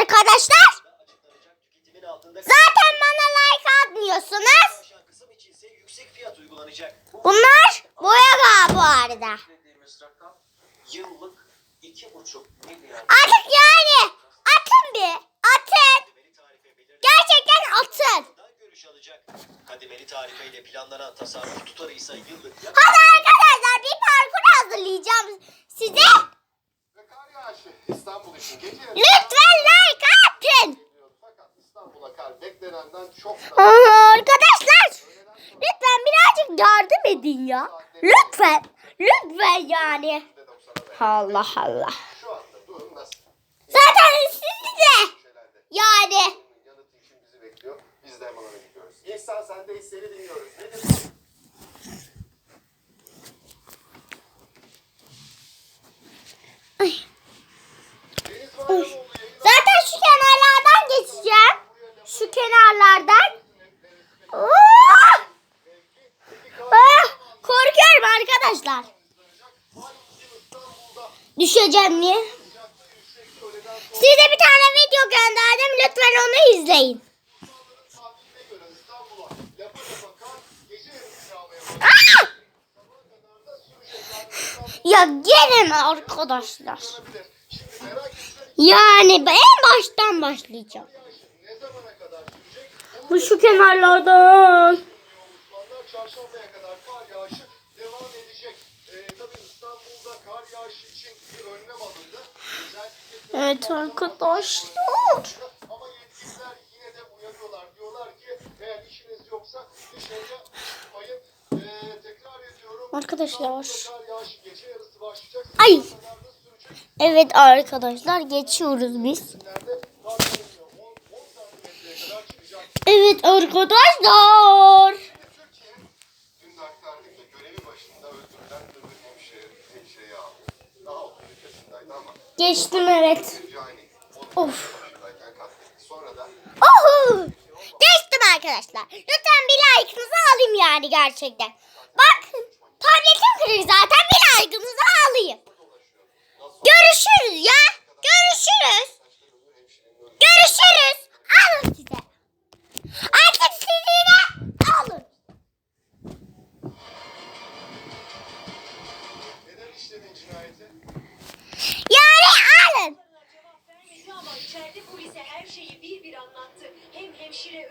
arkadaşlar. Zaten bana like atmıyorsunuz. Bunlar boya bu arada. dediğimiz rakam yıllık 2,5 milyar Artık yani atın bir. Atın. Gerçekten atın. Bundan görüş alacak. Kademeli tarifeyle planlanan tasarruf tutarı ise yıllık Hadi arkadaşlar bir parkur hazırlayacağım size. Lütfen like atın. geliyor. Fakat İstanbul'a çok daha Aa, Arkadaşlar lütfen birazcık yardım edin ya. Lütfen. Lütfen yani. %90'a dayanıyor. Allah Allah. Zaten siz de yani. Yanıtı için bizi bekliyor. Biz de hemen ona gidiyoruz. İhsan sen de hisleri dinliyoruz. Nedir? Ay. Deniz Bayramoğlu yayın Zaten şu kenarlardan geçeceğim. Şu kenarlardan. Oo! Ah, korkuyorum arkadaşlar. Düşeceğim diye. Size bir tane video gönderdim. Lütfen onu izleyin. Ah! Ya gelin arkadaşlar. Yani en baştan başlayacağım. Bu şu kenarlardan. Ee, Evet arkadaşlar. Ee. Arkadaşlar. Ay. Evet arkadaşlar geçiyoruz biz. Evet arkadaşlar. Geçtim evet. Of. Oho. Geçtim arkadaşlar. Lütfen bir like'ınızı alayım yani gerçekten. Bakın tabletim kırık zaten bir like'ınızı alayım. Görüşürüz ya. hemşire